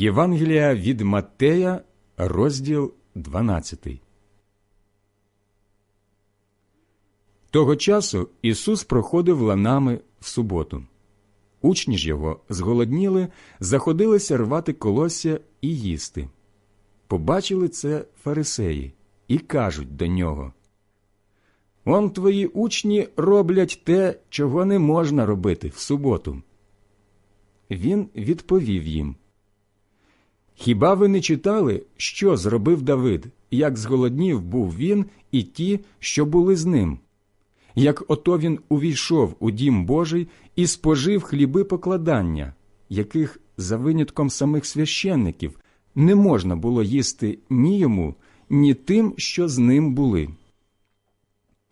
Євангелія від Матея, розділ 12. Того часу Ісус проходив ланами в суботу. Учні ж його зголодніли, заходилися рвати колосся і їсти. Побачили це фарисеї і кажуть до нього Он твої учні роблять те, чого не можна робити в суботу. Він відповів їм Хіба ви не читали, що зробив Давид, як зголоднів був він і ті, що були з ним? Як ото він увійшов у дім Божий і спожив хліби покладання, яких, за винятком самих священників, не можна було їсти ні йому, ні тим, що з ним були.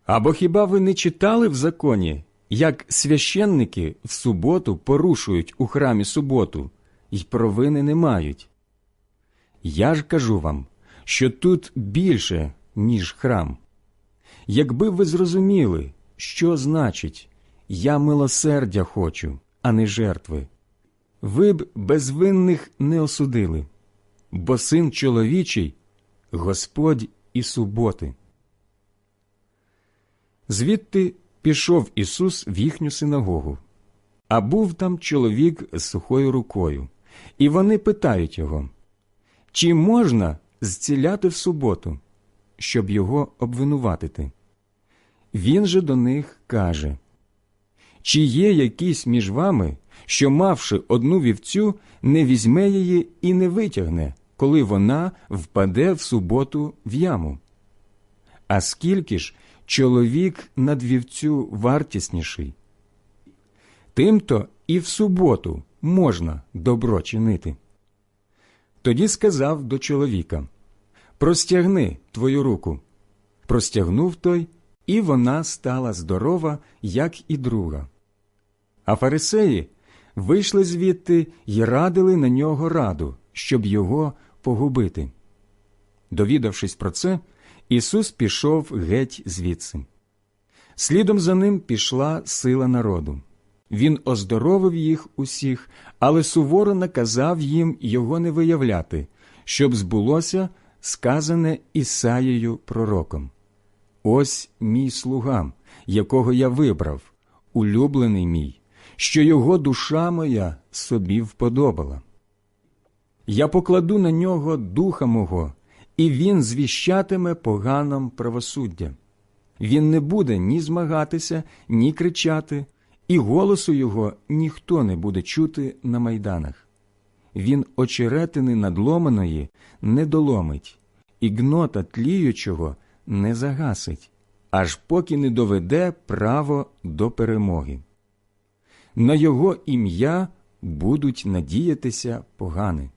Або хіба ви не читали в законі, як священники в суботу порушують у храмі суботу і провини не мають? Я ж кажу вам, що тут більше, ніж храм. Якби ви зрозуміли, що значить я милосердя хочу, а не жертви, ви б безвинних не осудили, бо син чоловічий Господь і суботи. Звідти пішов Ісус в їхню синагогу, а був там чоловік з сухою рукою, і вони питають його, чи можна зціляти в суботу, щоб його обвинуватити? Він же до них каже Чи є якийсь між вами, що, мавши одну вівцю, не візьме її і не витягне, коли вона впаде в суботу в яму? А скільки ж чоловік над вівцю вартісніший? Тимто і в суботу можна добро чинити. Тоді сказав до чоловіка Простягни твою руку. Простягнув той, і вона стала здорова, як і друга. А фарисеї вийшли звідти й радили на нього раду, щоб його погубити. Довідавшись про це, Ісус пішов геть звідси. Слідом за ним пішла сила народу. Він оздоровив їх усіх, але суворо наказав їм його не виявляти, щоб збулося сказане Ісаєю пророком. Ось мій слуга, якого я вибрав, улюблений мій, що його душа моя собі вподобала. Я покладу на нього духа мого, і він звіщатиме поганам правосуддя. Він не буде ні змагатися, ні кричати, і голосу його ніхто не буде чути на майданах. Він очеретини надломаної не доломить, і гнота тліючого не загасить, аж поки не доведе право до перемоги. На його ім'я будуть надіятися погани.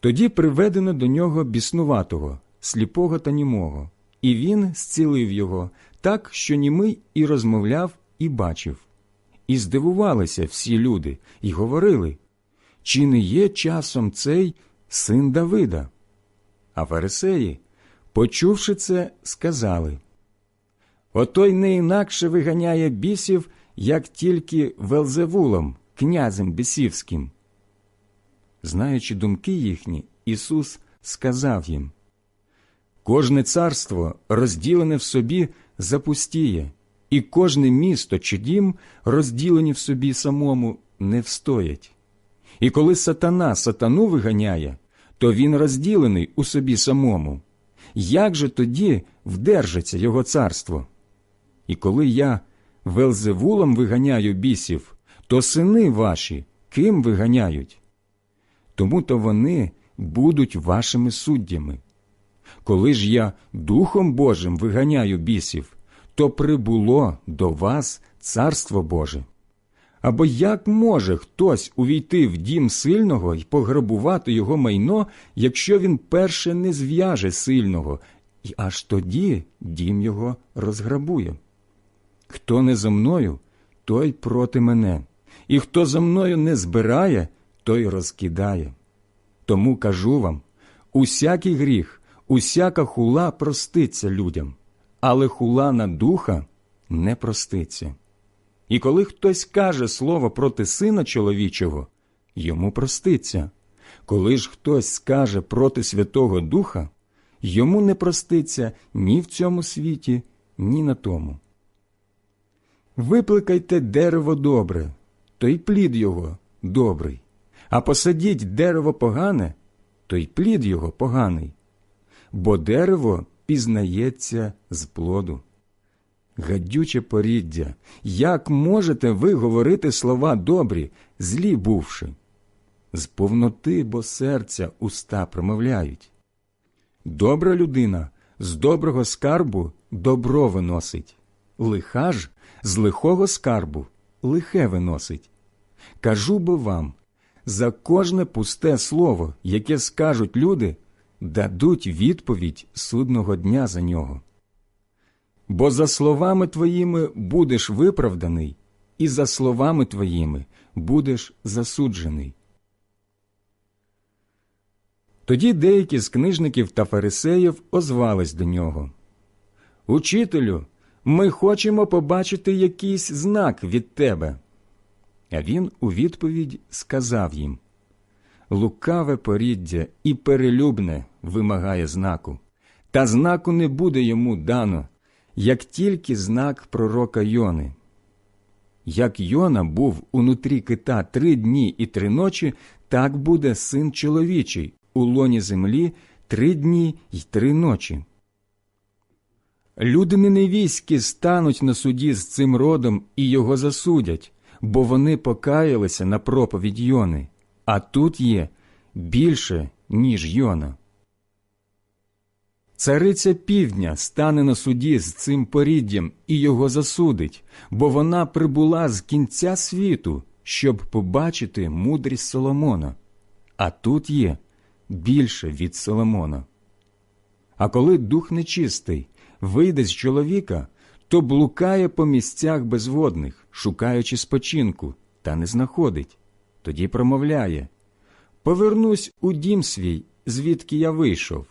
Тоді приведено до нього біснуватого, сліпого та німого, і він зцілив його так, що німий і розмовляв, і бачив. І здивувалися всі люди, і говорили чи не є часом цей син Давида? А фарисеї, почувши це, сказали Отой не інакше виганяє бісів, як тільки Велзевулом, князем бісівським. Знаючи думки їхні, Ісус сказав їм Кожне царство, розділене в собі, запустіє, і кожне місто чи дім, розділені в собі самому, не встоять. І коли сатана сатану виганяє, то він розділений у собі самому. Як же тоді вдержиться його царство? І коли я Велзевулом виганяю бісів, то сини ваші ким виганяють? Тому то вони будуть вашими суддями. Коли ж я Духом Божим виганяю бісів, то прибуло до вас Царство Боже. Або як може хтось увійти в дім сильного і пограбувати його майно, якщо він перше не зв'яже сильного, і аж тоді дім його розграбує? Хто не за мною, той проти мене, і хто за мною не збирає, той розкидає. Тому кажу вам усякий гріх, усяка хула проститься людям, але хула на духа не проститься. І коли хтось каже слово проти сина чоловічого, йому проститься. Коли ж хтось скаже проти Святого Духа, йому не проститься ні в цьому світі, ні на тому. Випликайте дерево добре, то й плід його добрий, а посадіть дерево погане, то й плід його поганий, бо дерево пізнається з плоду. Гадюче поріддя, як можете ви говорити слова добрі, злі бувши? З повноти, бо серця уста промовляють. Добра людина з доброго скарбу добро виносить, лиха ж з лихого скарбу лихе виносить. Кажу бо вам за кожне пусте слово, яке скажуть люди, дадуть відповідь судного дня за нього. Бо за словами твоїми будеш виправданий, і за словами твоїми будеш засуджений. Тоді деякі з книжників та фарисеїв озвались до нього. Учителю, ми хочемо побачити якийсь знак від тебе. А він у відповідь сказав їм Лукаве поріддя і перелюбне вимагає знаку, та знаку не буде йому дано, як тільки знак пророка Йони. Як Йона був унутрі кита три дні і три ночі, так буде син чоловічий у лоні землі три дні й три ночі. Люди неневійські стануть на суді з цим родом і його засудять, бо вони покаялися на проповідь Йони, а тут є більше, ніж Йона. Цариця півдня стане на суді з цим поріддям і його засудить, бо вона прибула з кінця світу, щоб побачити мудрість Соломона. А тут є більше від Соломона. А коли дух нечистий вийде з чоловіка, то блукає по місцях безводних, шукаючи спочинку, та не знаходить. Тоді промовляє Повернусь у дім свій, звідки я вийшов.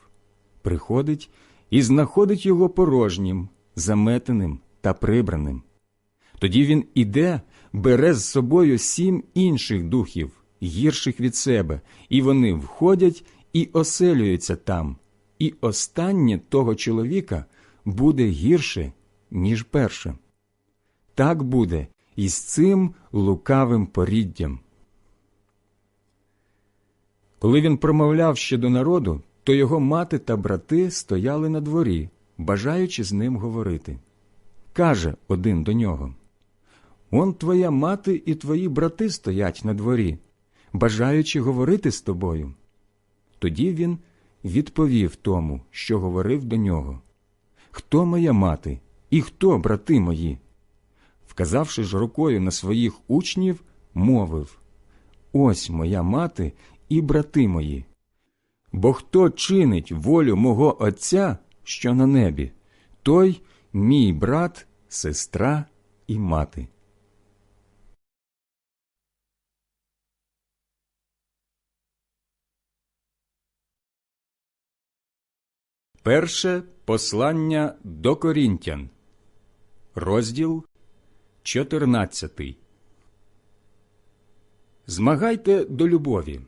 Приходить і знаходить його порожнім, заметеним та прибраним. Тоді він іде, бере з собою сім інших духів, гірших від себе, і вони входять і оселюються там, і останнє того чоловіка буде гірше, ніж перше. Так буде і з цим лукавим поріддям. Коли він промовляв ще до народу, то його мати та брати стояли на дворі, бажаючи з ним говорити. Каже один до нього Он твоя мати і твої брати стоять на дворі, бажаючи говорити з тобою. Тоді він відповів тому, що говорив до нього Хто моя мати і хто брати мої? Вказавши ж рукою на своїх учнів, мовив Ось моя мати і брати мої. Бо хто чинить волю мого Отця, що на небі, той мій брат, сестра і мати. Перше послання до Корінтян, розділ 14. Змагайте до любові,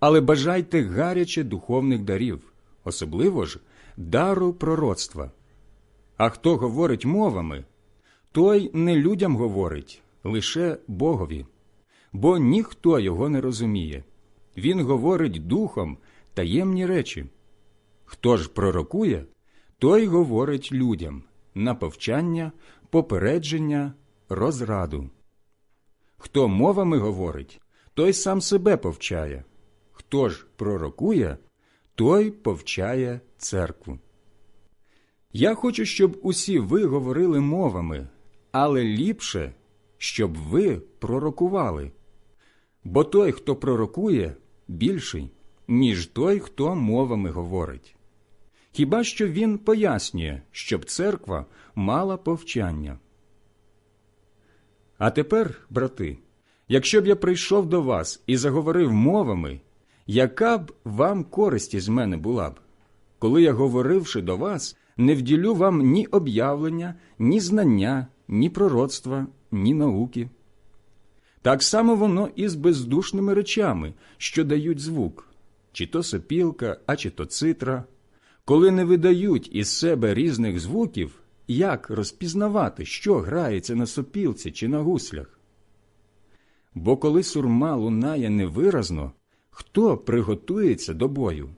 але бажайте гаряче духовних дарів, особливо ж дару пророцтва. А хто говорить мовами, той не людям говорить, лише Богові, бо ніхто його не розуміє. Він говорить духом таємні речі. Хто ж пророкує, той говорить людям на повчання, попередження, розраду. Хто мовами говорить, той сам себе повчає. Хто ж пророкує, той повчає церкву. Я хочу, щоб усі ви говорили мовами, але ліпше, щоб ви пророкували. Бо той, хто пророкує, більший, ніж той, хто мовами говорить. Хіба що він пояснює, щоб церква мала повчання. А тепер, брати, якщо б я прийшов до вас і заговорив мовами, яка б вам користь із мене була б, коли я, говоривши до вас, не вділю вам ні об'явлення, ні знання, ні пророцтва, ні науки? Так само воно і з бездушними речами, що дають звук, чи то сопілка, а чи то цитра. Коли не видають із себе різних звуків, як розпізнавати, що грається на сопілці чи на гуслях? Бо коли сурма лунає невиразно, хто приготується до бою?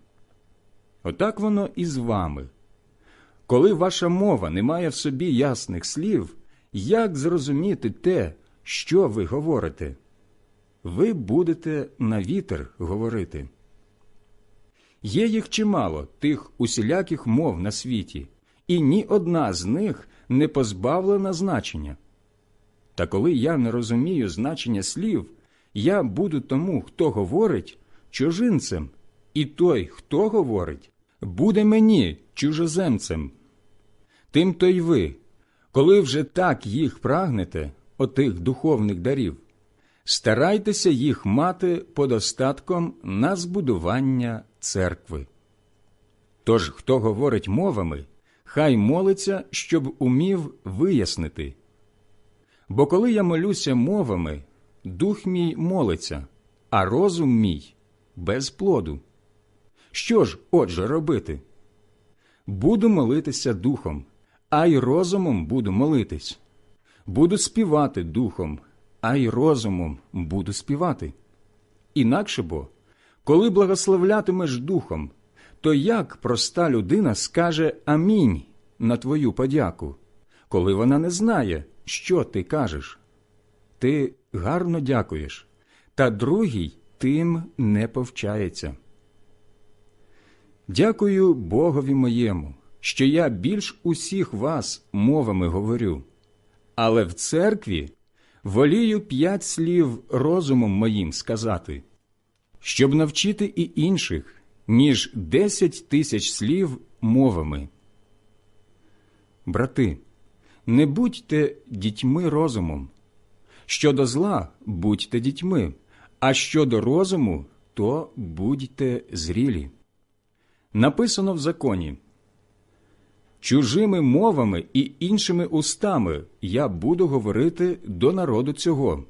Отак воно і з вами. Коли ваша мова не має в собі ясних слів, як зрозуміти те, що ви говорите? Ви будете на вітер говорити. Є їх чимало, тих усіляких мов на світі, і ні одна з них не позбавлена значення. Та коли я не розумію значення слів, я буду тому, хто говорить, чужинцем, і той, хто говорить, буде мені чужоземцем. Тим то й ви, коли вже так їх прагнете, отих духовних дарів, старайтеся їх мати подостатком на збудування церкви. Тож, хто говорить мовами, хай молиться, щоб умів вияснити. Бо коли я молюся мовами, дух мій молиться, а розум мій без плоду. Що ж, отже, робити? Буду молитися духом, а й розумом буду молитись. Буду співати духом, а й розумом буду співати. Інакше бо, коли благословлятимеш духом, то як проста людина скаже амінь на твою подяку, коли вона не знає, що ти кажеш? Ти гарно дякуєш, та другий тим не повчається. Дякую Богові моєму, що я більш усіх вас мовами говорю, але в церкві волію п'ять слів розумом моїм сказати, щоб навчити і інших, ніж десять тисяч слів мовами. Брати, не будьте дітьми розумом. Щодо зла будьте дітьми, а щодо розуму, то будьте зрілі. Написано в законі Чужими мовами і іншими устами я буду говорити до народу цього,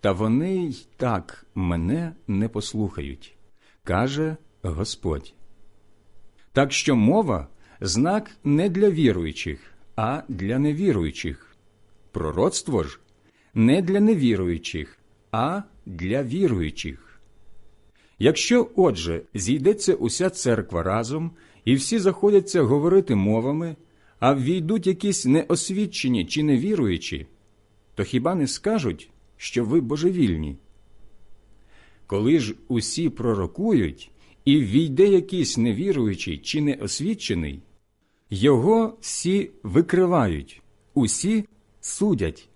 та вони й так мене не послухають, каже Господь. Так що мова знак не для віруючих, а для невіруючих. Пророцтво ж не для невіруючих, а для віруючих. Якщо, отже, зійдеться уся церква разом, і всі заходяться говорити мовами, а ввійдуть якісь неосвідчені чи невіруючі, то хіба не скажуть, що ви божевільні? Коли ж усі пророкують, і ввійде якийсь невіруючий чи неосвідчений, його всі викривають, усі судять.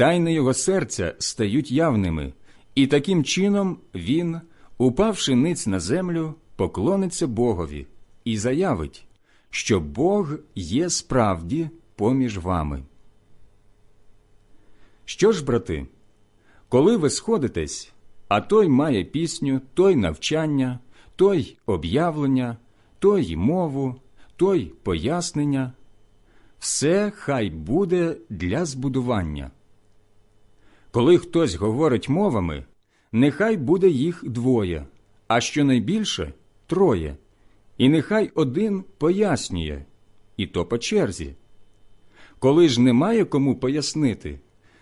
Тайни його серця стають явними, і таким чином він, упавши ниць на землю, поклониться Богові і заявить, що Бог є справді поміж вами. Що ж, брати, коли ви сходитесь, а той має пісню, той навчання, той об'явлення, той мову, той пояснення, все хай буде для збудування. Коли хтось говорить мовами, нехай буде їх двоє, а щонайбільше троє, і нехай один пояснює, і то по черзі. Коли ж немає кому пояснити,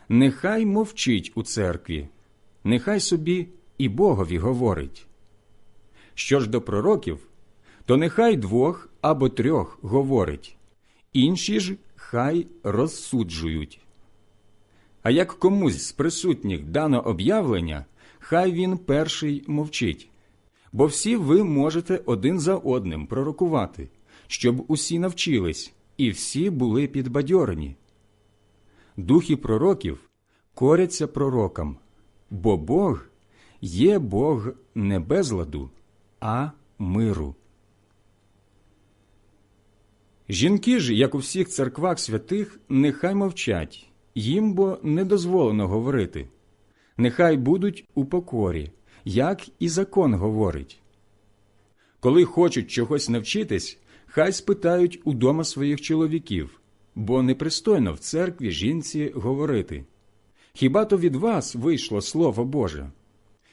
нехай мовчить у церкві, нехай собі і Богові говорить. Що ж до пророків, то нехай двох або трьох говорить, інші ж хай розсуджують. А як комусь з присутніх дано об'явлення, хай він перший мовчить, бо всі ви можете один за одним пророкувати, щоб усі навчились і всі були підбадьорені. Духи пророків коряться пророкам, бо Бог є Бог не безладу, а миру. Жінки ж, як у всіх церквах святих, нехай мовчать, їм бо не дозволено говорити. Нехай будуть у покорі, як і закон говорить. Коли хочуть чогось навчитись, хай спитають удома своїх чоловіків, бо непристойно в церкві жінці говорити. Хіба то від вас вийшло Слово Боже?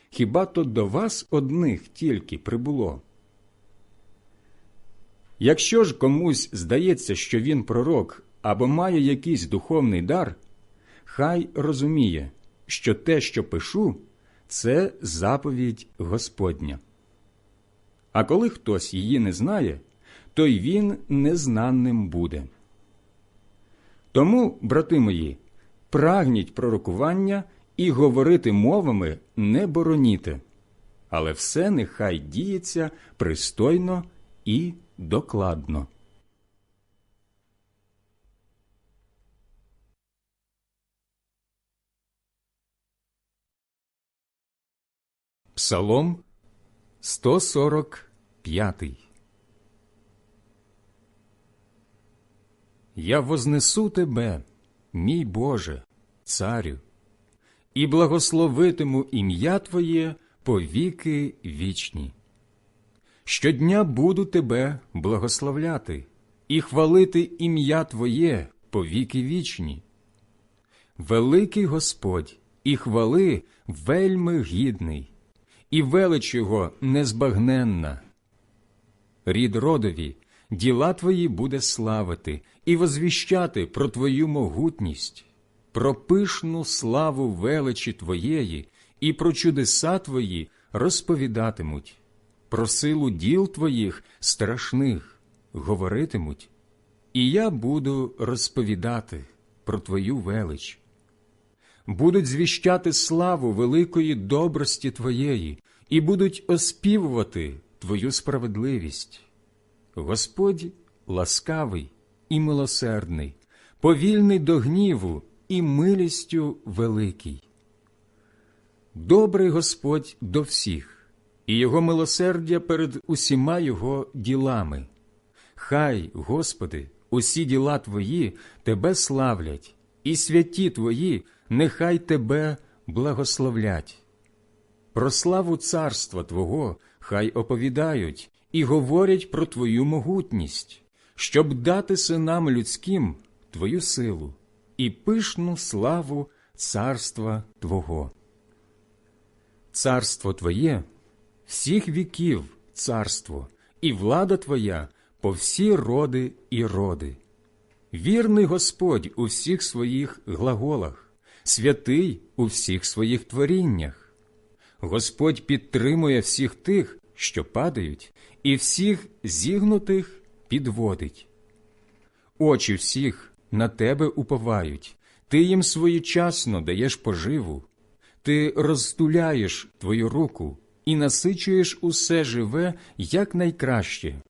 Хіба то до вас одних тільки прибуло? Якщо ж комусь здається, що він пророк або має якийсь духовний дар, хай розуміє, що те, що пишу, це заповідь Господня. А коли хтось її не знає, то й він незнаним буде. Тому, брати мої, прагніть пророкування і говорити мовами не бороніте, але все нехай діється пристойно і докладно. Псалом 145 Я вознесу тебе, мій Боже, царю, і благословитиму ім'я Твоє по віки вічні. Щодня буду тебе благословляти і хвалити ім'я Твоє по віки вічні. Великий Господь і хвали вельми гідний, і велич його незбагненна. Рід родові, діла твої буде славити і возвіщати про твою могутність, про пишну славу величі твоєї і про чудеса твої розповідатимуть, про силу діл твоїх страшних говоритимуть, і я буду розповідати про твою велич будуть звіщати славу великої добрості Твоєї і будуть оспівувати Твою справедливість. Господь ласкавий і милосердний, повільний до гніву і милістю великий. Добрий Господь до всіх, і Його милосердя перед усіма Його ділами. Хай, Господи, усі діла Твої Тебе славлять, і святі Твої нехай Тебе благословлять. Про славу царства Твого хай оповідають і говорять про Твою могутність, щоб дати синам людським Твою силу і пишну славу царства Твого. Царство Твоє всіх віків царство, і влада Твоя по всі роди і роди. Вірний Господь у всіх своїх глаголах, святий у всіх своїх творіннях. Господь підтримує всіх тих, що падають, і всіх зігнутих підводить. Очі всіх на тебе уповають, ти їм своєчасно даєш поживу, ти розтуляєш твою руку і насичуєш усе живе якнайкраще.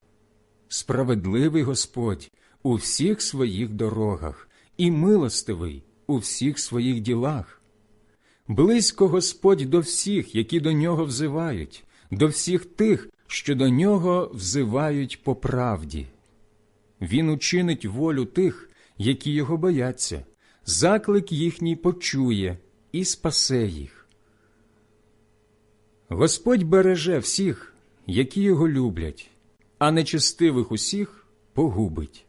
Справедливий Господь у всіх своїх дорогах і милостивий у всіх своїх ділах. Близько Господь до всіх, які до нього взивають, до всіх тих, що до нього взивають по правді. Він учинить волю тих, які його бояться, заклик їхній почує і спасе їх. Господь береже всіх, які його люблять, а нечестивих усіх погубить.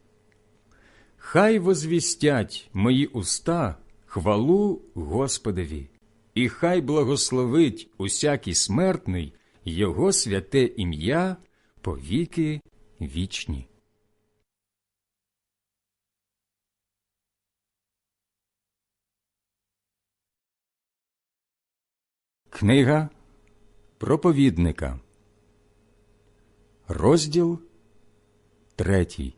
Хай возвістять мої уста хвалу Господові, і хай благословить усякий смертний Його святе ім'я по віки вічні. Книга проповідника, розділ третій.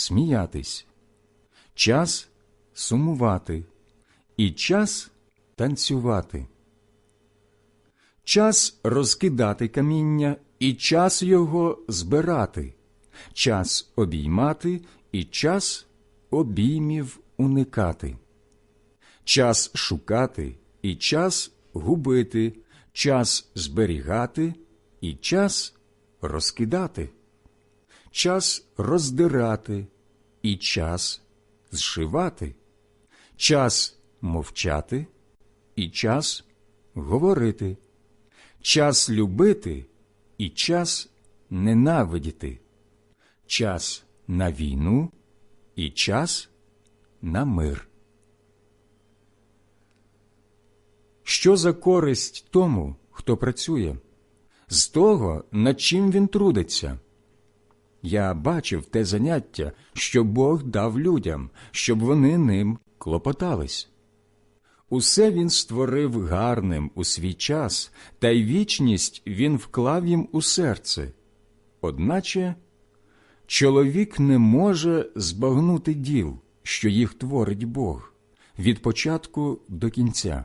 сміятись, час сумувати і час танцювати, час розкидати каміння і час його збирати, час обіймати і час обіймів уникати, час шукати і час губити, час зберігати і час розкидати, час роздирати і час зшивати, час мовчати і час говорити, час любити і час ненавидіти, час на війну і час на мир. Що за користь тому, хто працює, з того, над чим він трудиться? Я бачив те заняття, що Бог дав людям, щоб вони ним клопотались. Усе він створив гарним у свій час, та й вічність він вклав їм у серце. Одначе чоловік не може збагнути діл, що їх творить Бог, від початку до кінця.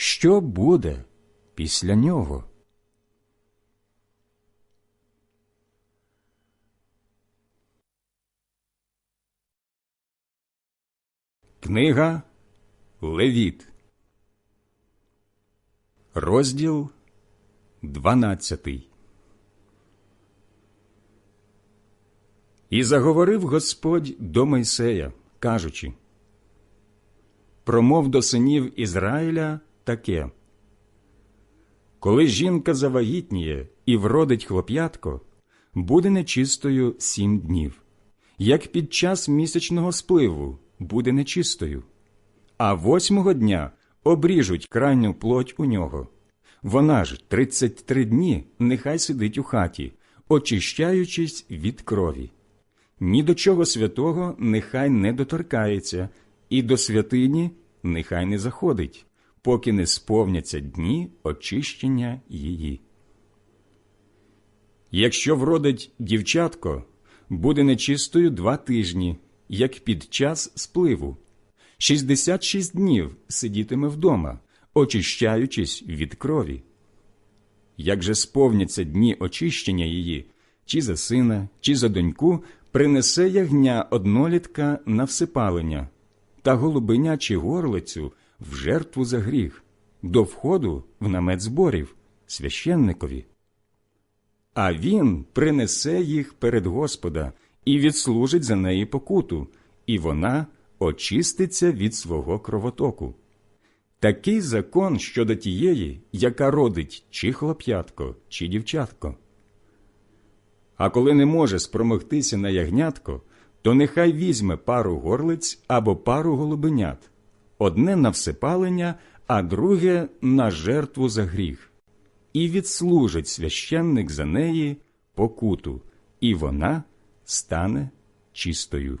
що буде після нього? Книга Левіт, розділ дванадцятий. І заговорив Господь до Мойсея, кажучи Промов до синів Ізраїля таке Коли жінка завагітніє і вродить хлоп'ятко, буде нечистою сім днів, як під час місячного спливу буде нечистою, а восьмого дня обріжуть крайню плоть у нього. Вона ж тридцять три дні нехай сидить у хаті, очищаючись від крові. Ні до чого святого нехай не доторкається, і до святині нехай не заходить, поки не сповняться дні очищення її. Якщо вродить дівчатко, буде нечистою два тижні, як під час спливу. Шістдесят шість днів сидітиме вдома, очищаючись від крові. Як же сповняться дні очищення її, чи за сина, чи за доньку, принесе ягня однолітка на всипалення, та голубиня чи горлицю в жертву за гріх, до входу в намет зборів, священникові. а він принесе їх перед Господа і відслужить за неї покуту, і вона очиститься від свого кровотоку. Такий закон щодо тієї, яка родить чи хлоп'ятко, чи дівчатко. А коли не може спромогтися на ягнятко, то нехай візьме пару горлиць або пару голубенят, одне на всепалення, а друге на жертву за гріх, і відслужить священник за неї покуту, і вона стане чистою.